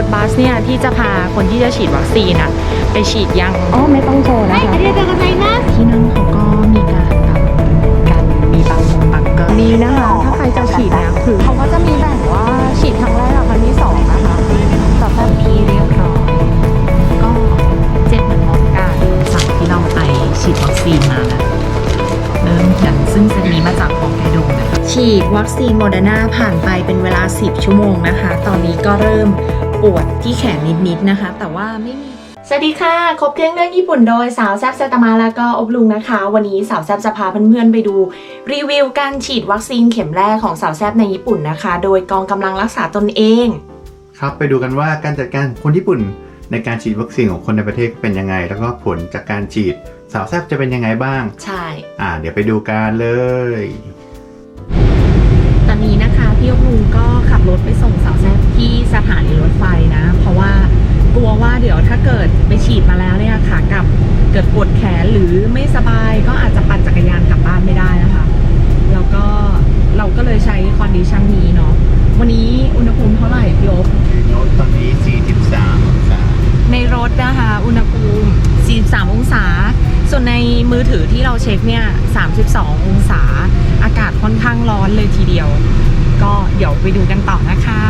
รถบัสเนี่ยที่จะพาคนที่จะฉีดวัคซีนอะไปฉีดยังอ๋อไม่ต้องโชว์นะคะเที่นั่นเขาก็มีการแบบกันมีบางมุมบางก็มีนะคะ ถ้าใครจะฉีดนะคือเขาก็จะมีแบ่งว่าฉีดครั้งแรกกับครั้งที่สองนะคะต่อไปพี่เรียบร้อยก็เจ็ดหมื่นมองการสั่งที่เราไปฉีดวัคซีนมาแล้วเริ่มกันซึ่งจะมีมาจากฮอกไกโดนะคะฉีดวัคซีนโมเดอร์นาผ่านไปเป็นเวลา 10 ชั่วโมงนะคะ ตอนนี้ก็เริ่ม ปวดที่แขนนิดๆนะคะ แต่ว่าไม่มีสวัสดีค่ะ ครบเครื่องเรื่องญี่ปุ่นโดยสาวแซบเซตามาแล้วก็อบลุงนะคะ วันนี้สาวแซบจะพาเพื่อนๆไปดู รีวิวการฉีดวัคซีนเข็มแรกของสาวแซบในญี่ปุ่นนะคะ โดยกองกำลังรักษาตนเอง ครับไปดูกันว่าการจัดการคนญี่ปุ่น ในการฉีดวัคซีนของคนในประเทศเป็นยังไง แล้วก็ผลจากการฉีดสาวแซบจะเป็นยังไงบ้าง ใช่ อ่า เดี๋ยวไปดูกันเลย ไฟนะ เพราะว่ากลัวว่าเดี๋ยวถ้าเกิดไปฉีดมาแล้วเนี่ยค่ะกลับเกิดปวดแขนหรือไม่สบายก็อาจจะปั่นจักรยานกลับบ้านไม่ได้นะคะ แล้วก็เราก็เลยใช้คอนดิชันนี้เนาะวันนี้อุณหภูมิเท่าไหร่พี่ยกตอนนี้ 43องศาในรถนะคะอุณหภูมิ 43 องศา ส่วนในมือถือที่เราเช็คเนี่ย 32 องศา อากาศค่อนข้างร้อนเลยทีเดียว ก็เดี๋ยวไปดูกันต่อนะคะ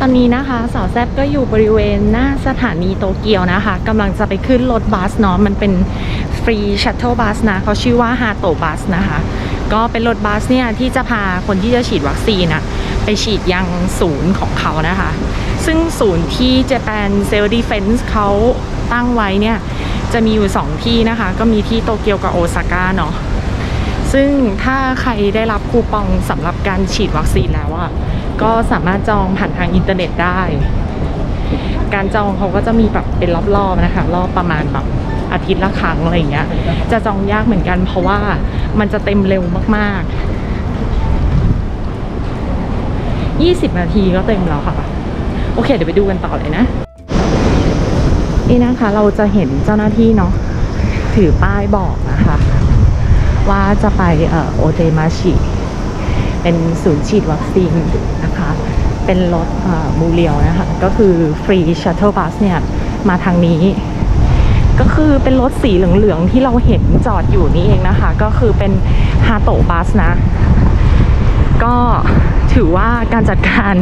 ตอนนี้นะคะสาวแซบก็อยู่บริเวณหน้าสถานีโตเกียวนะคะกำลังจะไปขึ้นรถบัสเนาะมันเป็นฟรีชัตเทิลบัสนะเขาชื่อว่าฮาโตบัสนะคะ ก็เป็นรถบัสเนี่ยที่จะพาคนที่จะฉีดวัคซีนอะไปฉีดยังศูนย์ของเขานะคะ ซึ่งศูนย์ที่ Japan Cell Defense เขาตั้งไว้เนี่ย จะมีอยู่ 2 ที่นะคะ ก็มีที่โตเกียวกับโอซาก้าเนาะซึ่งถ้าใครได้รับคูปองสำหรับการฉีดวัคซีนแล้วอะ ก็สามารถจองผ่านทางอินเทอร์เน็ตได้ การจองเขาก็จะมีแบบเป็นรอบๆนะคะ รอบประมาณแบบอาทิตย์ละครั้งอะไรอย่างเงี้ย จะจองยากเหมือนกัน เพราะว่ามันจะเต็มเร็วมากๆ 20 นาทีก็เต็มแล้วค่ะ โอเค เดี๋ยวไปดูกันต่อเลยนะ นี่นะคะเราจะเห็นเจ้าหน้าที่เนาะถือป้ายบอกนะคะ ว่าจะไปโอเตมาชิ เป็นศูนย์ฉีดวัคซีน เป็นรถเอ่อมูเรียวนะคะ ก็คือฟรีชัตเทิลบัสเนี่ย มาทางนี้ ก็คือเป็นรถสีเหลืองๆ ที่เราเห็นจอดอยู่นี่เองนะคะ ก็คือเป็นฮาโตบัสนะ ก็ถือว่าการจัดการ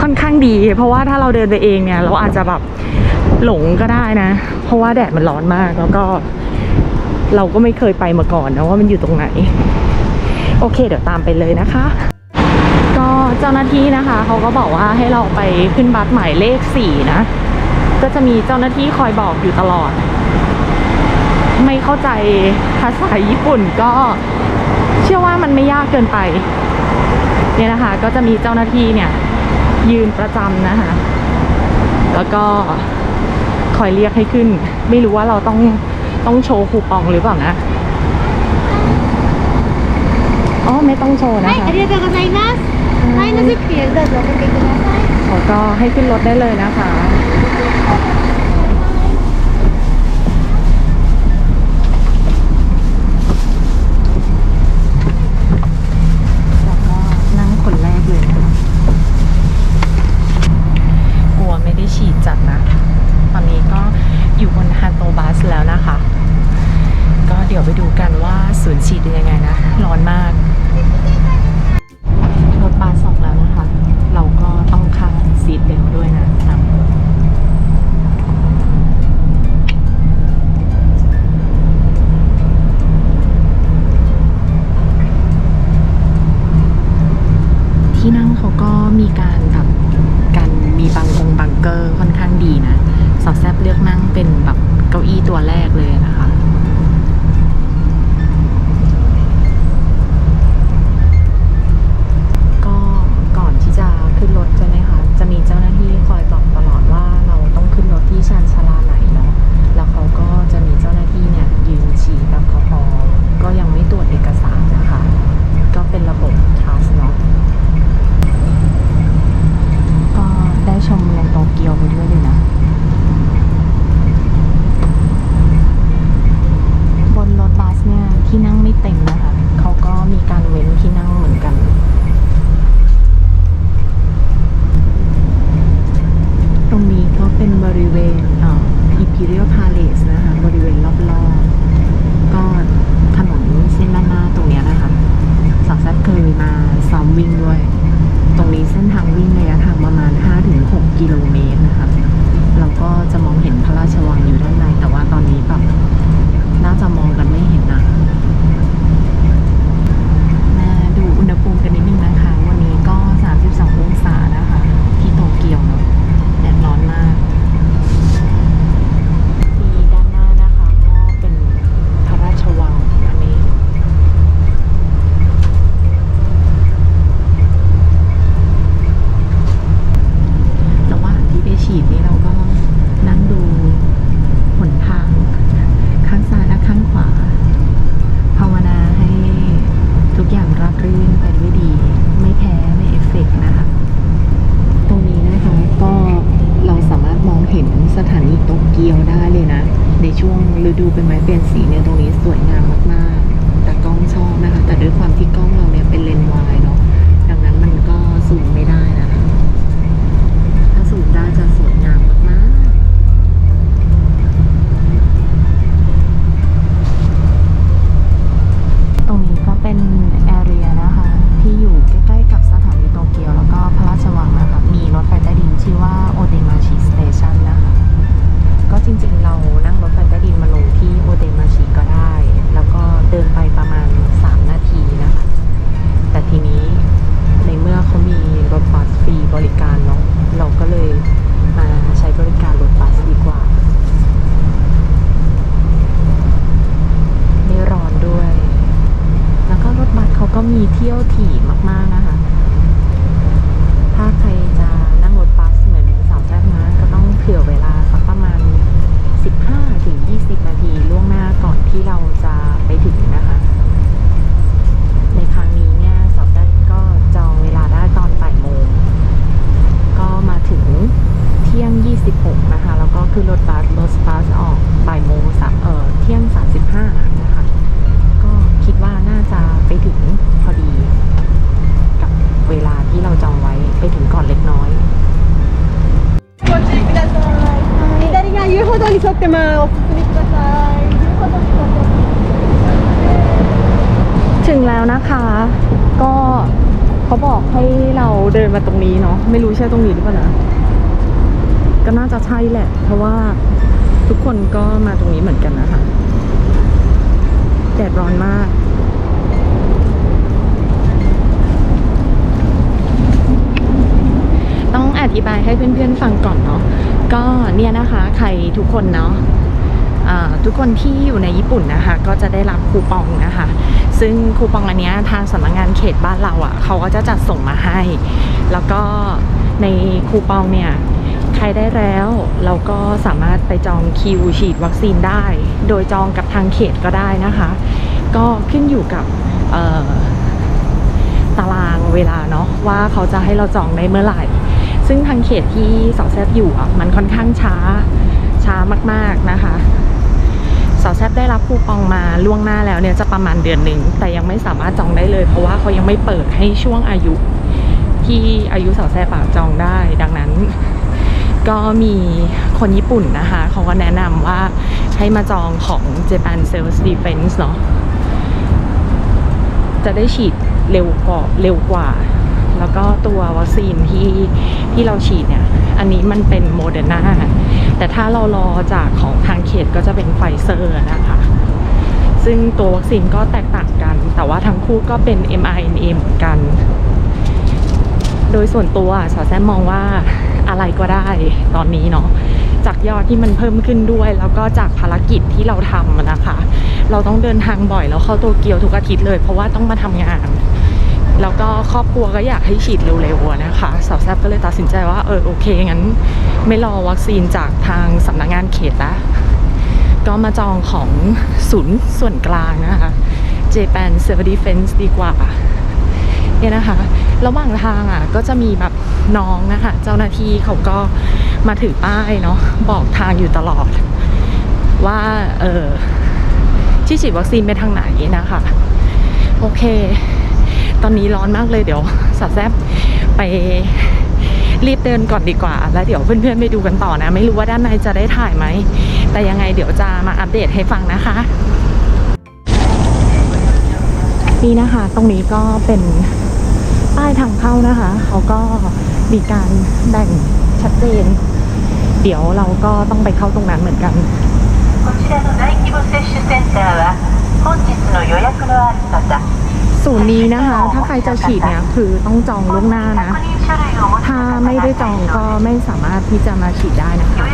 ค่อนข้างดี เพราะว่าถ้าเราเดินไปเองเนี่ย เราอาจจะแบบหลงก็ได้นะ เพราะว่าแดดมันร้อนมากแล้วก็ เราก็ไม่เคยไปมาก่อนนะว่ามันอยู่ตรงไหน โอเค เดี๋ยวตามไปเลยนะคะ เจ้าหน้าที่นะคะเขาก็บอกว่าให้เราไปขึ้นบัสหมายเลขสี่นะ ก็จะมีเจ้าหน้าที่คอยบอกอยู่ตลอด ไม่เข้าใจภาษาญี่ปุ่นก็เชื่อว่ามันไม่ยากเกินไป เนี่ยนะคะ ก็จะมีเจ้าหน้าที่เนี่ย ยืนประจำนะคะ แล้วก็คอยเรียกให้ขึ้น ไม่รู้ว่าเราต้องต้องโชว์คูปองหรือเปล่านะ อ๋อ ไม่ต้องโชว์นะ はい、 คะ ありがとうございます。 ขอก็ให้ขึ้นรถได้เลยนะคะ นั่งคนแรกเลยนะกลัวไม่ได้ฉีดจัดนะ ตอนนี้ก็อยู่บนฮันโตบัสแล้วนะคะ ก็เดี๋ยวไปดูกันว่าศูนย์ฉีดเป็นยังไงนะ รงนี้เนาะไม่รู้ใช่ตรงนี้หรือเปล่านะก็น่าจะใช่แหละ เพราะว่าทุกคนก็มาตรงนี้เหมือนกันนะคะแดดร้อนมากต้องอธิบายให้เพื่อนๆฟังก่อนเนาะก็เนี่ยนะคะใครทุกคนเนาะทุกคนที่อยู่ในญี่ปุ่นนะคะ ก็จะได้รับคูปองนะคะ ซึ่งคูปองอันนี้ทางสำนักงานเขตบ้านเราอะ่ะเขาก็จะจัดส่งมาให้ แล้วก็ในคูปองเนี่ยใครได้แล้วเราก็สามารถไปจองคิวฉีดวัคซีนได้ โดยจองกับทางเขตก็ได้นะคะ ก็ขึ้นอยู่กับตารางเวลาเนาะว่าเขาจะให้เราจองได้เมื่อไหร่ ซึ่งทางเขตที่สอแซบอยู่อะมันค่อนข้างช้าช้ามากๆนะคะาวแซบได้รับคูปองมาล่วงหน้าแล้วเนี่ยจะประมาณเดือนหนึ่งแต่ยังไม่สามารถจองได้เลย เพราะว่าเขายังไม่เปิดให้ช่วงอายุ ที่อายุสาวแซบอะจองได้ ดังนั้น ก็มีคนญี่ปุ่นนะคะเขาก็แนะนำว่าให้มาจองของ Japan Sales Defense เนาะจะได้ฉีดเร็วกว่าเร็วกว่า แล้วก็ตัววัคซีนที่ที่เราฉีดเนี่ย อันนี้มันเป็นโมเดอร์นาแต่ถ้าเรารอจากของทางเขตก็จะเป็นไฟเซอร์นะคะ ซึ่งตัววัคซีนก็แตกต่างกัน แต่ว่าทั้งคู่ก็เป็น mRNA เหมือนกัน โดยส่วนตัวสาวแซมมองว่าอะไรก็ได้ตอนนี้เนาะจากยอดที่มันเพิ่มขึ้นด้วย แล้วก็จากภารกิจที่เราทำนะคะ เราต้องเดินทางบ่อยแล้วเข้าโตเกียวทุกอาทิตย์เลย เพราะว่าต้องมาทำงาน แล้วก็ครอบครัวก็อยากให้ฉีดเร็วๆนะคะสาวแซบก็เลยตัดสินใจว่าเออโอเคงั้น ไม่รอวัคซีนจากทางสำนักงานเขตละก็มาจองของศูนย์ส่วนกลางนะคะ Japan Civil Defense ดีกว่าเนี่ยนะคะระหว่างทางอะก็จะมีแบบน้องนะคะ เจ้าหน้าที่เขาก็มาถือป้ายเนาะบอกทางอยู่ตลอด ว่าเออที่ฉีดวัคซีนไปทางไหนนะคะ โอเค ตอนนี้ร้อนมากเลยเดี๋ยวสาวแซบไปรีบเดินก่อนดีกว่า แล้วเดี๋ยวเพื่อนๆไปดูกันต่อนะ ไม่รู้ว่าด้านในจะได้ถ่ายไหม แต่ยังไงเดี๋ยวจะมาอัปเดตให้ฟังนะคะ จ นี่นะคะ ตรงนี้ก็เป็นป้ายทางเข้านะคะ เขาก็มีการแบ่งชัดเจน เดี๋ยวเราก็ต้องไปเข้าตรงนั้นเหมือนกัน こちらの大規模接種センターは本日の予約のある方 ศูนย์นี้นะคะ ถ้าใครจะฉีดเนี่ยคือต้องจองล่วงหน้านะ ถ้าไม่ได้จองก็ไม่สามารถที่จะมาฉีดได้นะคะ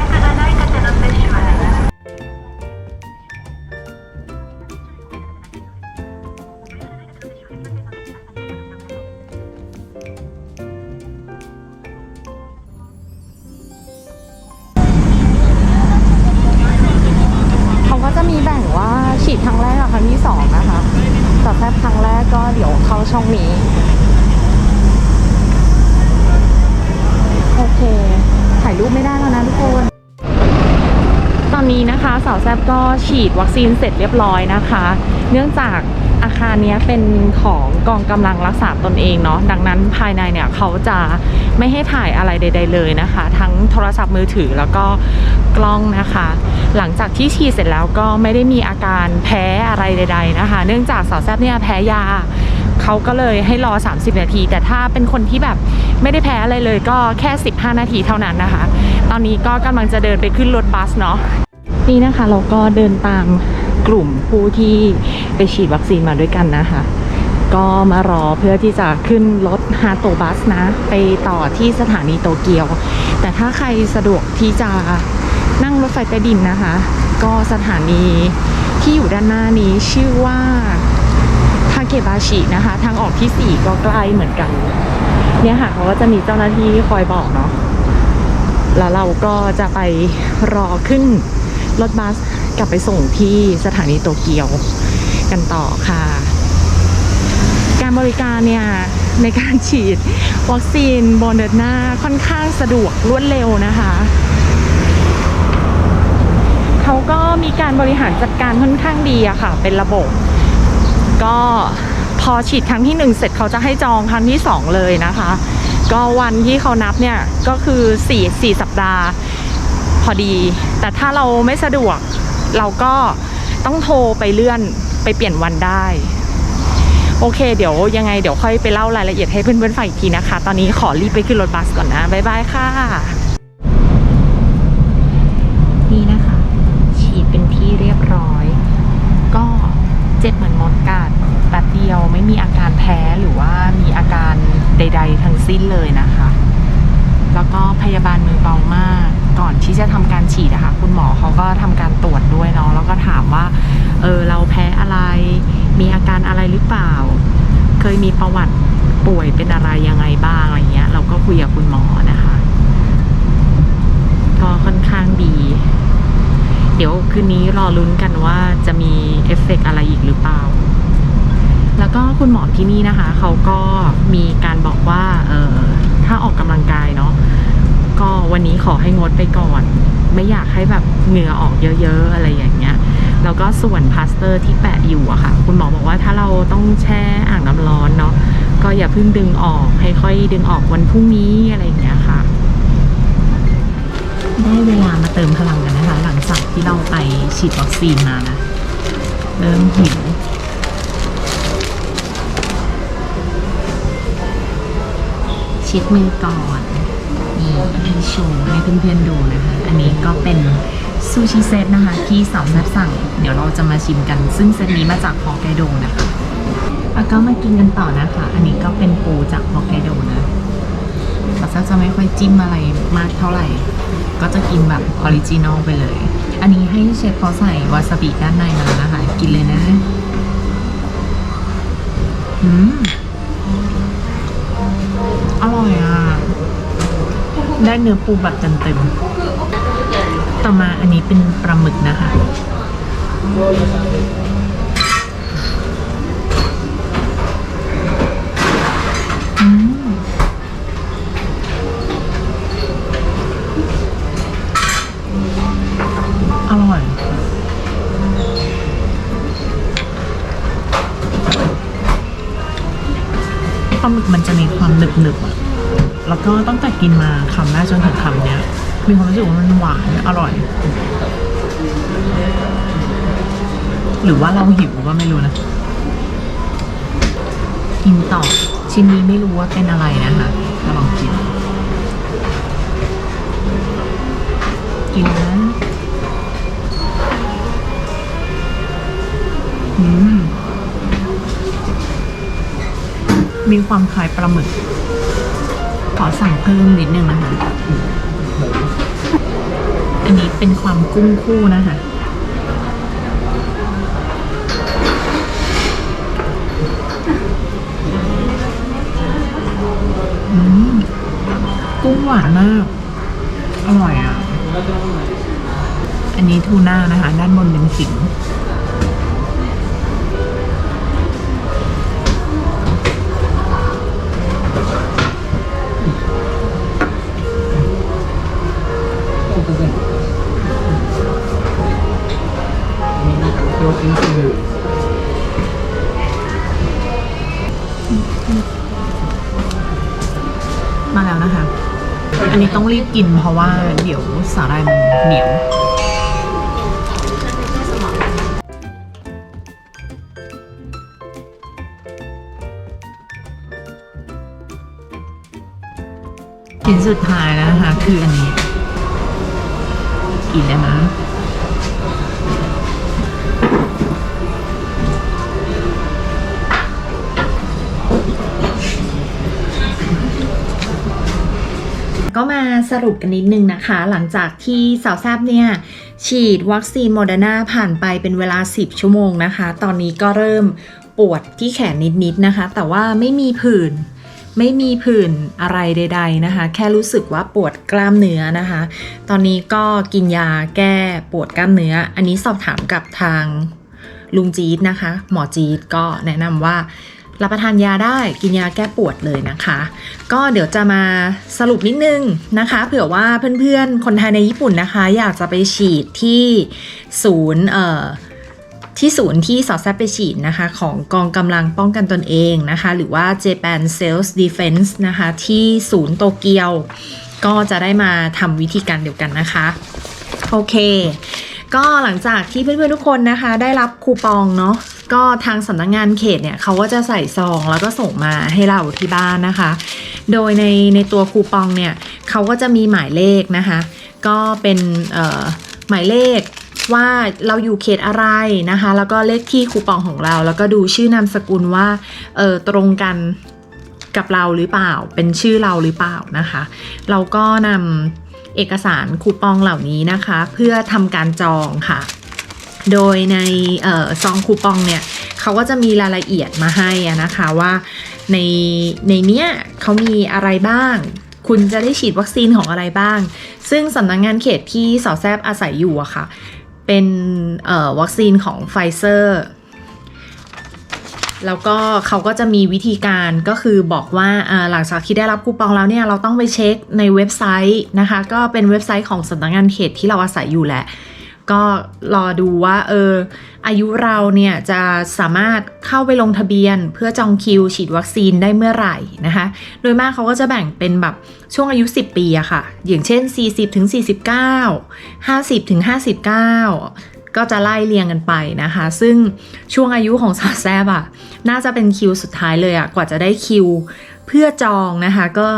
เขาก็จะมีแบ่งว่าฉีดครั้งแรกกับครั้งที่สองนะคะ ต่แค่ครั้งแรกก็เดี๋ยวเข้าช่องนี้ โอเค ถ่ายรูปไม่ได้แล้วนะทุกคนตอนนี้นะคะสาวแซบก็ฉีดวัคซีนเสร็จเรียบร้อยนะคะ เนื่องจาการนี้เป็นของกองกำลังรักษาตนเองเนาะดังนั้นภายในเนี่ยเขาจะไม่ให้ถ่ายอะไรใด ๆ เลยนะคะ ทั้งโทรศัพท์มือถือแล้วก็กล้องนะคะ หลังจากที่ฉีดเสร็จแล้วก็ไม่ได้มีอาการแพ้อะไรใด ๆนะคะ เนื่องจากสาวแซบเนี่ยแพ้ยาเขาก็เลยให้รอ 30 นาที แต่ถ้าเป็นคนที่แบบไม่ได้แพ้อะไรเลยก็แค่ 15 นาทีเท่านั้นนะคะ ตอนนี้ก็กำลังจะเดินไปขึ้นรถบัสเนาะ นี่นะคะเราก็เดินตามกลุ่มผู้ที่ไปฉีดวัคซีนมาด้วยกันนะคะ ก็มารอเพื่อที่จะขึ้นรถฮาโตบัสนะ ไปต่อที่สถานีโตเกียว แต่ถ้าใครสะดวกที่จะนั่งรถไฟใต้ดินนะคะ ก็สถานีที่อยู่ด้านหน้านี้ชื่อว่าทาเกบาชินะคะ ทางออกที่ 4 ก็ใกล้เหมือนกัน เนี่ยค่ะเขาก็จะมีเจ้าหน้าที่คอยบอกเนาะแล้วเราก็จะไปรอขึ้น รถบัสกลับไปส่งที่สถานีโตเกียวกันต่อค่ะ การบริการเนี่ยในการฉีดวัคซีนโบเดอร์นาค่อนข้างสะดวกรวดเร็วนะคะ เขาก็มีการบริหารจัดการค่อนข้างดีอะค่ะ เป็นระบบ ก็พอฉีดครั้งที่หนึ่งเสร็จเขาจะให้จองครั้งที่สองเลยนะคะ ก็วันที่เขานับเนี่ย ก็คือ 4 4 สัปดาห์ พอดี แต่ถ้าเราไม่สะดวก เราก็ต้องโทรไปเลื่อนไปเปลี่ยนวันได้ โอเค เดี๋ยวยังไงเดี๋ยวค่อยไปเล่ารายละเอียดให้เพื่อนๆฟังอีกทีนะคะ ตอนนี้ขอรีบไปขึ้นรถบัสก่อนนะ บ๊ายบายค่ะ นี่นะคะ ฉีดเป็นที่เรียบร้อย ก็เจ็บเหมือนมดกัดแป๊บเดียวไม่มีอาการแพ้หรือว่ามีอาการใด ๆ ทั้งสิ้นเลยนะคะ แล้วก็พยาบาลมือเบามาก ก่อนที่จะทำการฉีดอะค่ะคุณหมอเขาก็ทำการตรวจด้วยเนาะแล้วก็ถามว่าเออเราแพ้อะไร มีอาการอะไรหรือเปล่า เคยมีประวัติป่วยเป็นอะไรยังไงบ้างอะไรเงี้ย เราก็คุยกับคุณหมอนะคะ ก็ค่อนข้างดี เดี๋ยวคืนนี้รอลุ้นกันว่าจะมีเอฟเฟกต์อะไรอีกหรือเปล่า แล้วก็คุณหมอที่นี่นะคะ เขาก็มีการบอกว่าเออถ้าออกกำลังกายเนาะก็วันนี้ขอให้งดไปก่อน ไม่อยากให้แบบเหงื่อออกเยอะๆอะไรอย่างเงี้ยแล้วก็ส่วนพลาสเตอร์ที่แปะอยู่อะค่ะ คุณหมอบอกว่าถ้าเราต้องแช่อ่างน้ำร้อนเนาะก็อย่าเพิ่งดึงออกให้ค่อยดึงออกวันพรุ่งนี้อะไรอย่างเงี้ยค่ะ ได้เวลามาเติมพลังกันนะคะ หลังจากที่เราไปฉีดวัคซีนมานะเริ่มหิว ช็ดมือก่อนนี่ให้โชว์ให้เพื่อนๆดูนะคะ อันนี้ก็เป็นซูชิเซตนะคะ ที่สาวแซบสั่ง เดี๋ยวเราจะมาชิมกัน ซึ่งเซตนี้มาจากฮอกไกโดนะคะแล้วก็มากินกันต่อนะคะ อันนี้ก็เป็นปูจากฮอกไกโดนะสาวแซ่บจะไม่ค่อยจิ้มอะไรมากเท่าไหร่ ก็จะกินแบบออริจินอลไปเลย อันนี้ให้เชฟเขาใส่วาซาบิด้านในมาแล้วนะคะ กินเลยนะ อืม ร่อยอะ ได้เนื้อปูแบบเต็มๆต่อมาอันนี้เป็นปลาหมึกนะคะ อร่อย ปลาหมึกมันจะมีความหนึบๆอะ แล้วก็ตั้งแต่กินมาคำแรกจนถึงคำเนี้ย มีความรู้สึกว่ามันหวานอร่อย หรือว่าเราหิวก็ไม่รู้นะ กินต่อ ชิ้นนี้ไม่รู้ว่าเป็นอะไรนะคะก็ลองกิน กินนะอืมมีความคล้ายปลาหมึก อสั่งเพิ่มนิดนึงนะคะ อันนี้เป็นความกุ้งคู่นะคะกุ้งหวานมาก อร่อยอะ อันนี้ทูน่านะคะ ด้านบนเป็นขิง อันนี้ต้องรีบกินเพราะว่าเดี๋ยวสาหร่ายมันเหนียวชิ้นสุดท้ายแล้วนะคะ คืออันนี้ กินได้ไหม มาสรุปกันนิดนึงนะคะ หลังจากที่สาวแซบเนี่ย ฉีดวัคซีนโมเดอร์นาผ่านไปเป็นเวลา 10 ชั่วโมงนะคะ ตอนนี้ก็เริ่มปวดที่แขนนิดๆนะคะ แต่ว่าไม่มีผื่นไม่มีผื่นอะไรใด ๆนะคะ แค่รู้สึกว่าปวดกล้ามเนื้อนะคะ ตอนนี้ก็กินยาแก้ปวดกล้ามเนื้อ อันนี้สอบถามกับทางลุงจี๊ดนะคะ หมอจี๊ดก็แนะนำว่า รับประทานยาได้กินยาแก้ปวดเลยนะคะ ก็เดี๋ยวจะมาสรุปนิดนึงนะคะ เผื่อว่าเพื่อนๆ คนไทยในญี่ปุ่นนะคะ อยากจะไปฉีดที่ศูนย์เอ่อที่ศูนย์ที่สอดแซบไปฉีดนะคะ ของกองกำลังป้องกันตนเองนะคะ หรือว่า Japan Sales Defense นะคะ ที่ศูนย์โตเกียว ก็จะได้มาทำวิธีการเดียวกันนะคะ โอเค ก็หลังจากที่เพื่อนๆทุกคนนะคะ ได้รับคูปองเนาะก็ทางสำนักงงานเขตเนี่ยเขาก็จะใส่ซองแล้วก็ส่งมาให้เราที่บ้านนะคะ โดยในในตัวคูปองเนี่ยเขาก็จะมีหมายเลขนะคะ ก็เป็นเอ่อหมายเลขว่าเราอยู่เขตอะไรนะคะ แล้วก็เลขที่คูปองของเรา แล้วก็ดูชื่อนามสกุลว่าเออตรงกันกับเราหรือเปล่า เป็นชื่อเราหรือเปล่านะคะ เราก็นำ เอกสารคูปองเหล่านี้นะคะ เพื่อทำการจองค่ะ โดยในออซองคูปองเนี่ยเขาก็จะมีรายละเอียดมาให้นะคะว่าในในเนี้ยเขามีอะไรบ้าง คุณจะได้ฉีดวัคซีนของอะไรบ้าง ซึ่งสำนักงงานเขตที่สอแซบอาศัยอยู่อะค่ะ เป็นวัคซีนของไฟเซอร์ แล้วก็เขาก็จะมีวิธีการก็คือบอกว่าหลังจากที่ได้รับคูปองแล้วเนี่ยเราต้องไปเช็คในเว็บไซต์นะคะ ก็เป็นเว็บไซต์ของสำนักงงานเขตที่เราอาศัยอยู่แหละ ก็รอดูว่าเอออายุเราเนี่ยจะสามารถเข้าไปลงทะเบียนเพื่อจองคิว ฉีดวัคซีนได้เมื่อไหร่นะคะ โดยมากเขาก็จะแบ่งเป็นแบบช่วงอายุ 10 ปีอะค่ะ อย่างเช่น 40-49 50-59 ก็จะไล่เรียงกันไปนะคะ ซึ่งช่วงอายุของสาวแซบอะน่าจะเป็นคิวสุดท้ายเลยอะกว่าจะได้คิว เพื่อจองนะคะก็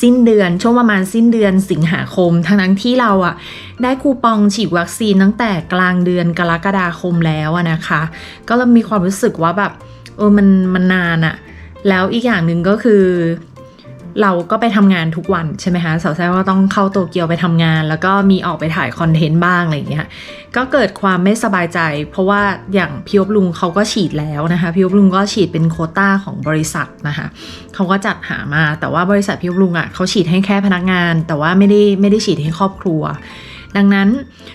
สิ้นเดือนช่วงประมาณสิ้นเดือนสิงหาคม ทั้งนั้นที่เราอะได้คูปองฉีดวัคซีนตั้งแต่กลางเดือนกรกฎาคมแล้วนะคะ ก็เรามีความรู้สึกว่าแบบเออมันมันนานอะแล้วอีกอย่างหนึ่งก็คือ เราก็ไปทำงานทุกวันใช่ไหมคะสาวแซ่ก็ต้องเข้าโตเกียวไปทำงาน แล้วก็มีออกไปถ่ายคอนเทนต์บ้างอะไรอย่างเงี้ยก็เกิดความไม่สบายใจ เพราะว่าอย่างพี่อบลุงเขาก็ฉีดแล้วนะคะพี่อบลุงก็ฉีดเป็นโคต้าของบริษัทนะคะเขาก็จัดหามาแต่ว่าบริษัทพี่อบลุงอะ่ะเขาฉีดให้แค่พนักงาน แต่ว่าไม่ได้ไม่ได้ฉีดให้ครอบครัว ดังนั้น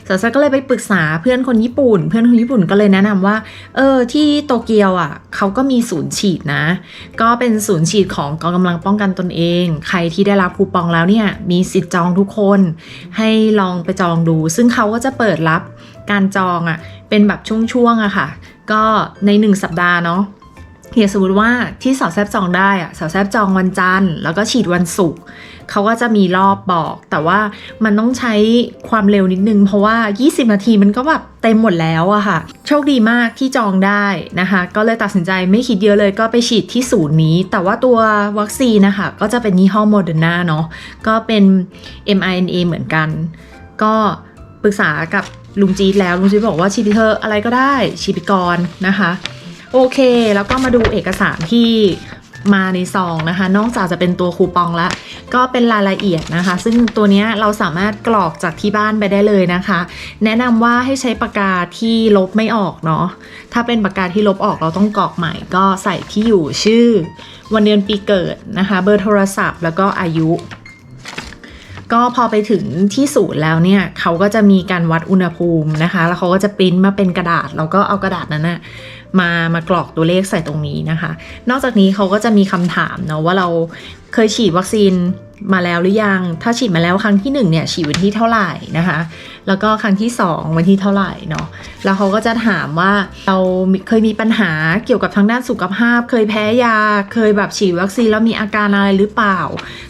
สาวซ่ก็เลยไปปรึกษาเพื่อนคนญี่ปุ่น เพื่อนคนญี่ปุ่นก็เลยแนะนำว่า เออที่โตเกียวอะ่ะเขาก็มีศูนย์ฉีดนะ ก็เป็นศูนย์ฉีดของกองกำลังป้องกันตนเอง ใครที่ได้รับคูปองแล้วเนี่ยมีสิทธิ์จองทุกคน ให้ลองไปจองดู ซึ่งเขาก็จะเปิดรับการจองอะ่ะเป็นแบบช่วงๆอะค่ะ ก็ใน 1 สัปดาห์เนาะ เฮียสมมติว่าที่สาวแซบจองได้อะสาวแซบจองวันจันทร์แล้วก็ฉีดวันศุกร์เขาก็จะมีรอบบอก แต่ว่ามันต้องใช้ความเร็วนิดนึง เพราะว่า 20 นาทีมันก็แบบเต็มหมดแล้วอะค่ะ โชคดีมากที่จองได้นะคะ ก็เลยตัดสินใจไม่คิดเยอะเลยก็ไปฉีดที่ศูนย์นี้ แต่ว่าตัววัคซีนนะคะ ก็จะเป็นยี่ห้อโมเดอร์นาเนาะก็เป็น mRNA เหมือนกัน ก็ปรึกษากับลุงจีดแล้วลุงจีดบอกว่าฉีดเถออะไรก็ได้ฉีดไปก่อนนะคะ โอเค แล้วก็มาดูเอกสารที่มาในซองนะคะ นอกจากจะเป็นตัวคูปองแล้ว ก็เป็นรายละเอียดนะคะ ซึ่งตัวนี้เราสามารถกรอกจากที่บ้านไปได้เลยนะคะ แนะนำว่าให้ใช้ปากกาที่ลบไม่ออกเนาะถ้าเป็นปากกาที่ลบออกเราต้องกรอกใหม่ ก็ใส่ที่อยู่ชื่อ วันเดือนปีเกิดนะคะ เบอร์โทรศัพท์ แล้วก็อายุ ก็พอไปถึงที่ศูนย์แล้วเนี่ยเขาก็จะมีการวัดอุณหภูมินะคะ แล้วเขาก็จะปริ้นมาเป็นกระดาษแล้วก็เอากระดาษนั้นนะ มามากรอกตัวเลขใส่ตรงนี้นะคะ นอกจากนี้เขาก็จะมีคำถามเนาะว่าเราเคยฉีดวัคซีนมาแล้วหรือยัง ถ้าฉีดมาแล้วครั้งที่หนึ่งเนี่ย ฉีดวันที่เท่าไหร่นะคะ แล้วก็ครั้งที่สองวันที่เท่าไหร่เนาะ แล้วเขาก็จะถามว่าเราเคยมีปัญหาเกี่ยวกับทางด้านสุขภาพ เคยแพ้ยา เคยแบบฉีดวัคซีนแล้วมีอาการอะไรหรือเปล่า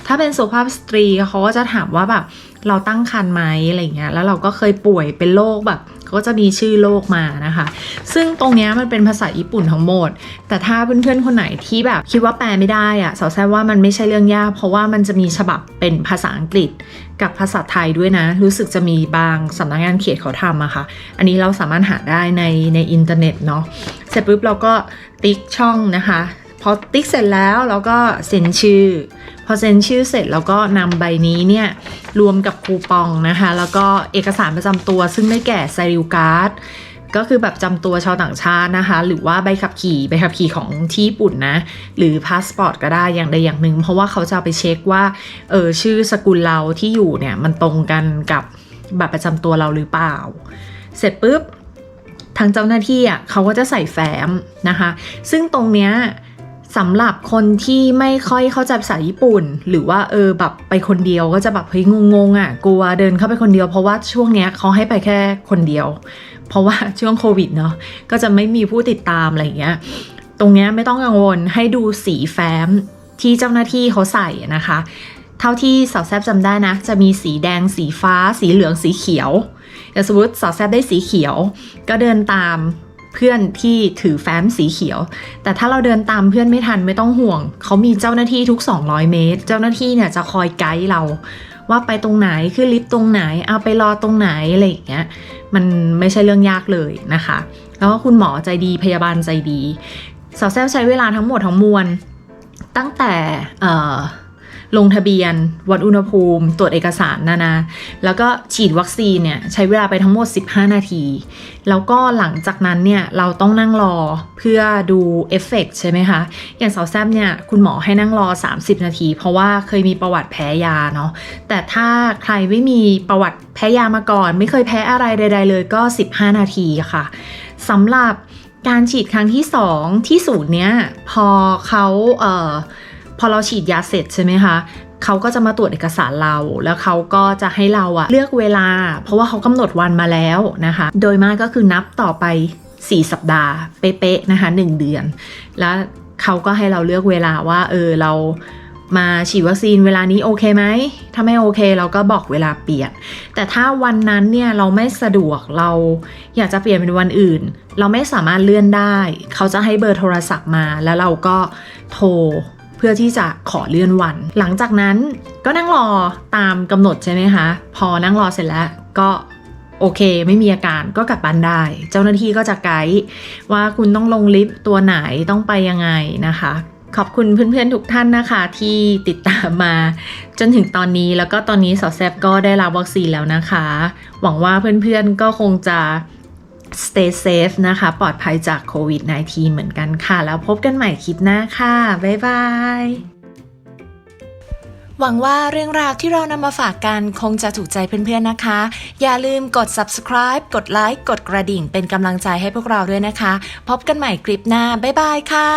ถ้าเป็นสุภาพสตรีเขาก็จะถามว่าแบบเราตั้งครรภ์ไหมอะไรเงี้ย แล้วเราก็เคยป่วยเป็นโรคแบบ ก็จะมีชื่อโรคมานะคะ ซึ่งตรงนี้มันเป็นภาษาญี่ปุ่นทั้งหมด แต่ถ้าเพื่อนๆคนไหนที่แบบคิดว่าแปลไม่ได้อะสาวแซวว่ามันไม่ใช่เรื่องยาก เพราะว่ามันจะมีฉบับเป็นภาษาอังกฤษกับภาษาไทยด้วยนะ รู้สึกจะมีบางสำนักงานเขตเขาทำอะค่ะ อันนี้เราสามารถหาได้ในในอินเทอร์เน็ตเนาะเสร็จปุ๊บเราก็ติ๊กช่องนะคะพอติ๊กเสร็จแล้วเราก็เซ็นชื่อ พอเซ็นชื่อเสร็จเราก็นำใบนี้เนี่ย รวมกับคูปองนะคะ แล้วก็เอกสารประจำตัว ซึ่งได้แก่ไซริวการ์ดก็คือแบบจำตัวชาวต่างชาตินะคะ หรือว่าใบขับขี่ใบขับขี่ของที่ญี่ปุ่นนะ หรือพาสปอร์ตก็ได้อย่างใดอย่างหนึ่ง เพราะว่าเขาจะไปเช็คว่าเออชื่อสกุลเราที่อยู่เนี่ยมันตรงกันกับบัตรประจำตัวเราหรือเปล่า เสร็จปุ๊บทางเจ้าหน้าที่อะเขาก็จะใส่แฟ้มนะคะ ซึ่งตรงเนี้ย สำหรับคนที่ไม่ค่อยเข้าใจภาษาญี่ปุ่น หรือว่าเออแบบไปคนเดียวก็จะแบบเฮ้ยงงๆอะกลัวเดินเข้าไปคนเดียว เพราะว่าช่วงเนี้ยเขาให้ไปแค่คนเดียว เพราะว่าช่วงโควิดเนาะก็จะไม่มีผู้ติดตามอะไรอย่างเงี้ยตรงเนี้ยไม่ต้องกังวลให้ดูสีแฟ้มที่เจ้าหน้าที่เขาใส่นะคะ เท่าที่สาวแซบจำได้นะ จะมีสีแดงสีฟ้า สีเหลืองสีเขียวอย่างสมมติสาวแซบได้สีเขียว ก็เดินตาม เพื่อนที่ถือแฟ้มสีเขียว แต่ถ้าเราเดินตามเพื่อนไม่ทันไม่ต้องห่วง เขามีเจ้าหน้าที่ทุก 200 เมตร เจ้าหน้าที่เนี่ยจะคอยไกด์เรา ว่าไปตรงไหนขึ้นลิฟต์ตรงไหน เอาไปรอตรงไหนอะไรอย่างเงี้ย มันไม่ใช่เรื่องยากเลยนะคะ แล้วก็คุณหมอใจดีพยาบาลใจดีสาวแซวใช้เวลาทั้งหมดทั้งมวลตั้งแต่ ลงทะเบียน วัดอุณหภูมิ ตรวจเอกสารนานา แล้วก็ฉีดวัคซีนเนี่ยใช้เวลาไปทั้งหมด 15 นาที แล้วก็หลังจากนั้นเนี่ยเราต้องนั่งรอเพื่อดูเอฟเฟกต์ใช่ไหมคะ อย่างสาวแซมเนี่ยคุณหมอให้นั่งรอ 30 นาที เพราะว่าเคยมีประวัติแพ้ยาเนาะ แต่ถ้าใครไม่มีประวัติแพ้ยามาก่อน ไม่เคยแพ้อะไรใด ๆ เลยก็ 15 นาทีค่ะสำหรับการฉีดครั้งที่ 2 ที่ศูนย์เนี้ยพอเขาเอ่อ พอเราฉีดยาเสร็จใช่ไหมคะเขาก็จะมาตรวจเอกสารเรา แล้วเขาก็จะให้เราอะเลือกเวลา เพราะว่าเขากำหนดวันมาแล้วนะคะ โดยมากก็คือนับต่อไป 4 สัปดาห์ เป๊ะๆนะคะ 1 เดือน แล้วเขาก็ให้เราเลือกเวลาว่าเออเรามาฉีดวัคซีนเวลานี้โอเคไหม ถ้าไม่โอเคเราก็บอกเวลาเปลี่ยน แต่ถ้าวันนั้นเนี่ยเราไม่สะดวกเราอยากจะเปลี่ยนเป็นวันอื่น เราไม่สามารถเลื่อนได้ เขาจะให้เบอร์โทรศัพท์มาแล้วเราก็โทร พื่อที่จะขอเลื่อนวัน หลังจากนั้นก็นั่งรอตามกำหนดใช่ไหมคะ พอนั่งรอเสร็จแล้วก็โอเค ไม่มีอาการก็กลับบ้านได้ เจ้าหน้าที่ก็จะไกด์ว่าคุณต้องลงลิฟต์ตัวไหนต้องไปยังไงนะคะ ขอบคุณเพื่อนๆทุกท่านนะคะ ที่ติดตามมา จนถึงตอนนี้แล้วก็ตอนนี้สาวแซบก็ได้รับวัคซีนแล้วนะคะ หวังว่าเพื่อนๆก็คงจะ stay safe นะคะ ปลอดภัยจากโควิด -19 เหมือนกันค่ะ แล้วพบกันใหม่คลิปหน้าค่ะ บ๊ายบายหวังว่าเรื่องราวที่เรานำมาฝากกันคงจะถูกใจเพื่อนๆนะคะ อย่าลืมกด subscribe กดไลค์กดกระดิ่งเป็นกำลังใจให้พวกเราด้วยนะคะ พบกันใหม่คลิปหน้า บ๊ายบายค่ะ